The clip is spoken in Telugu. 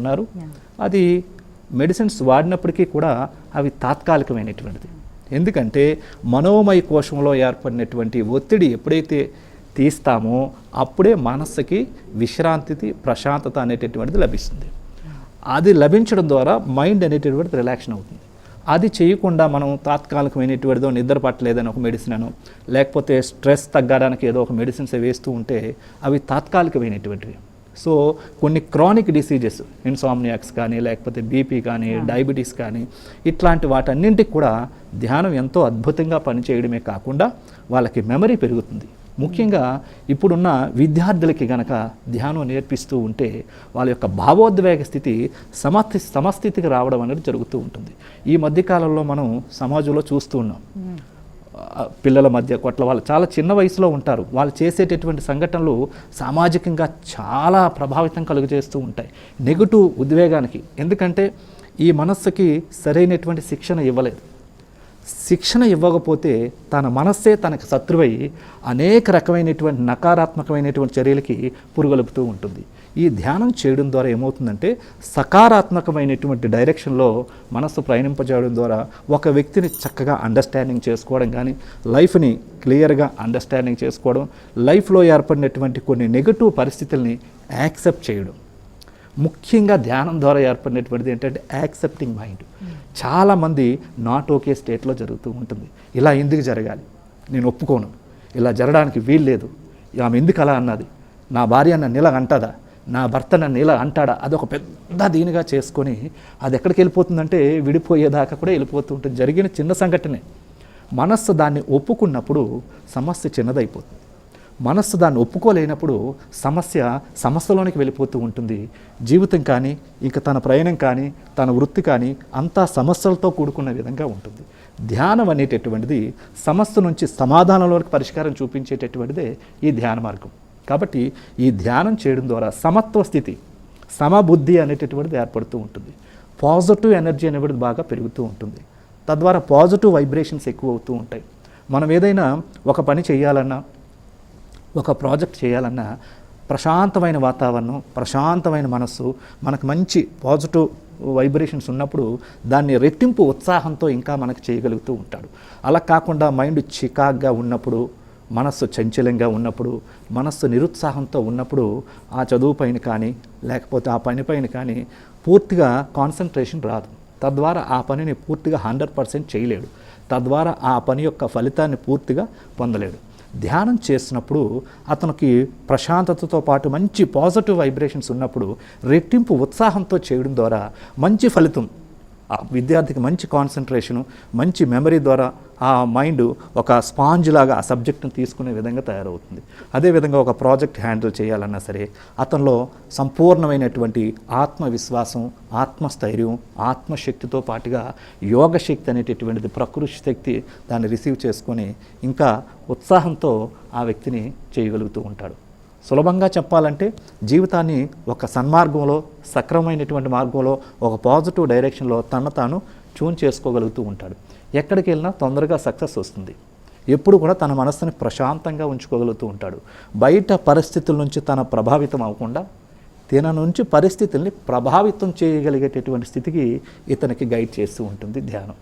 ఉన్నారు. అది మెడిసిన్స్ వాడినప్పటికీ కూడా అవి తాత్కాలికమైనటువంటిది. ఎందుకంటే మనోమయ కోశంలో ఏర్పడినటువంటి ఒత్తిడి ఎప్పుడైతే తీస్తామో అప్పుడే మనస్సుకి విశ్రాంతి ప్రశాంతత అనేటటువంటిది లభిస్తుంది. అది లభించడం ద్వారా మైండ్ అనేటటువంటిది రిలాక్షన్ అవుతుంది. అది చేయకుండా మనం తాత్కాలికమైనటువంటిదో నిద్ర పట్టలేదని ఒక మెడిసిన్ అను లేకపోతే స్ట్రెస్ తగ్గడానికి ఏదో ఒక మెడిసిన్స్ వేస్తూ ఉంటే అవి తాత్కాలికమైనటువంటివి. సో కొన్ని క్రానిక్ డిసీజెస్ ఇన్సామ్నియాక్స్ కానీ లేకపోతే బీపీ కానీ డయాబెటీస్ కానీ ఇట్లాంటి వాటన్నింటికి కూడా ధ్యానం ఎంతో అద్భుతంగా పనిచేయడమే కాకుండా వాళ్ళకి మెమరీ పెరుగుతుంది. ముఖ్యంగా ఇప్పుడున్న విద్యార్థులకి గనక ధ్యానం నేర్పిస్తూ ఉంటే వాళ్ళ యొక్క భావోద్వేగ స్థితి సమస్థి సమస్థితికి రావడం అనేది జరుగుతూ ఉంటుంది. ఈ మధ్యకాలంలో మనం సమాజంలో చూస్తూ ఉన్నాం. ఆ, పిల్లల మధ్య కొట్ల వాళ్ళు చాలా చిన్న వయసులో ఉంటారు. వాళ్ళు చేసేటటువంటి సంఘటనలు సామాజికంగా చాలా ప్రభావితం కలుగజేస్తూ ఉంటాయి. నెగటివ్ ఉద్వేగానికి. ఎందుకంటే ఈ మనస్సుకి సరైనటువంటి శిక్షణ ఇవ్వలేదు. శిక్షణ ఇవ్వకపోతే తన మనస్సే తనకు శత్రువై అనేక రకమైనటువంటి నకారాత్మకమైనటువంటి చర్యలకి పురుగొలుపుతూ ఉంటుంది. ఈ ధ్యానం చేయడం ద్వారా ఏమవుతుందంటే సకారాత్మకమైనటువంటి డైరెక్షన్లో మనస్సు ప్రయాణింపజేయడం ద్వారా ఒక వ్యక్తిని చక్కగా అండర్స్టాండింగ్ చేసుకోవడం కానీ లైఫ్ని క్లియర్గా అండర్స్టాండింగ్ చేసుకోవడం లైఫ్లో ఏర్పడినటువంటి కొన్ని నెగటివ్ పరిస్థితుల్ని యాక్సెప్ట్ చేయడం. ముఖ్యంగా ధ్యానం ద్వారా ఏర్పడినటువంటిది ఏంటంటే యాక్సెప్టింగ్ మైండ్ చాలామంది నాట్ ఓకే స్టేట్లో జరుగుతూ ఉంటుంది. ఇలా ఎందుకు జరగాలి? నేను ఒప్పుకోను. ఇలా జరగడానికి వీలు లేదు. ఆమె ఎందుకు అలా అన్నది? నా భార్య నన్ను ఇలా అంటదా? నా భర్త నన్ను ఇలా అంటాడా? అదొక పెద్ద దీనిగా చేసుకొని అది ఎక్కడికి వెళ్ళిపోతుందంటే విడిపోయేదాకా కూడా వెళ్ళిపోతూ ఉంటుంది. జరిగిన చిన్న సంఘటనే. మనస్సు దాన్ని ఒప్పుకున్నప్పుడు సమస్య చిన్నదైపోతుంది. మనస్సు దాన్ని ఒప్పుకోలేనప్పుడు సమస్య సమస్యలోనికి వెళ్ళిపోతూ ఉంటుంది. జీవితం కానీ ఇంకా తన ప్రయాణం కానీ తన వృత్తి కానీ అంతా సమస్యలతో కూడుకున్న విధంగా ఉంటుంది. ధ్యానం అనేటటువంటిది సమస్య నుంచి సమాధానంలోకి పరిష్కారం చూపించేటటువంటిదే ఈ ధ్యాన మార్గం. కాబట్టి ఈ ధ్యానం చేయడం ద్వారా సమత్వ స్థితి సమబుద్ధి అనేటటువంటిది ఏర్పడుతూ ఉంటుంది. పాజిటివ్ ఎనర్జీ అనేటువంటిది బాగా పెరుగుతూ ఉంటుంది. తద్వారా పాజిటివ్ వైబ్రేషన్స్ ఎక్కువ అవుతూ ఉంటాయి. మనం ఏదైనా ఒక పని చేయాలన్నా ఒక ప్రాజెక్ట్ చేయాలన్నా ప్రశాంతమైన వాతావరణం ప్రశాంతమైన మనస్సు మనకు మంచి పాజిటివ్ వైబ్రేషన్స్ ఉన్నప్పుడు దాన్ని రెట్టింపు ఉత్సాహంతో ఇంకా మనకు చేయగలుగుతూ ఉంటాడు. అలా కాకుండా మైండ్ చికాగ్గా ఉన్నప్పుడు మనస్సు చంచలంగా ఉన్నప్పుడు మనస్సు నిరుత్సాహంతో ఉన్నప్పుడు ఆ చదువు పైన కానీ లేకపోతే ఆ పనిపైన కానీ పూర్తిగా కాన్సన్ట్రేషన్ రాదు. తద్వారా ఆ పనిని పూర్తిగా హండ్రెడ్ పర్సెంట్ చేయలేడు. తద్వారా ఆ పని యొక్క ఫలితాన్ని పూర్తిగా పొందలేడు. ధ్యానం చేసినప్పుడు అతనికి ప్రశాంతతతో పాటు మంచి పాజిటివ్ వైబ్రేషన్స్ ఉన్నప్పుడు రెట్టింపు ఉత్సాహంతో చేయడం ద్వారా మంచి ఫలితం ఆ విద్యార్థికి మంచి కాన్సన్ట్రేషను మంచి మెమరీ ద్వారా ఆ మైండ్ ఒక స్పాంజ్ లాగా ఆ సబ్జెక్ట్ని తీసుకునే విధంగా తయారవుతుంది. అదేవిధంగా ఒక ప్రాజెక్ట్ హ్యాండిల్ చేయాలన్నా సరే అతనిలో సంపూర్ణమైనటువంటి ఆత్మవిశ్వాసం ఆత్మస్థైర్యం ఆత్మశక్తితో పాటుగా యోగశక్తి అనేటటువంటిది ప్రకృతి శక్తి దాన్ని రిసీవ్ చేసుకొని ఇంకా ఉత్సాహంతో ఆ వ్యక్తిని చేయగలుగుతూ ఉంటాడు. సులభంగా చెప్పాలంటే జీవితాన్ని ఒక సన్మార్గంలో సక్రమమైనటువంటి మార్గంలో ఒక పాజిటివ్ డైరెక్షన్లో తన తాను ట్యూన్ చేసుకోగలుగుతూ ఉంటాడు. ఎక్కడికి వెళ్ళినా తొందరగా సక్సెస్ వస్తుంది. ఎప్పుడు కూడా తన మనస్సుని ప్రశాంతంగా ఉంచుకోగలుగుతూ ఉంటాడు. బయట పరిస్థితుల నుంచి తన ప్రభావితం అవ్వకుండా తన నుంచి పరిస్థితుల్ని ప్రభావితం చేయగలిగేటటువంటి స్థితికి ఇతనికి గైడ్ చేస్తూ ఉంటుంది ధ్యానం.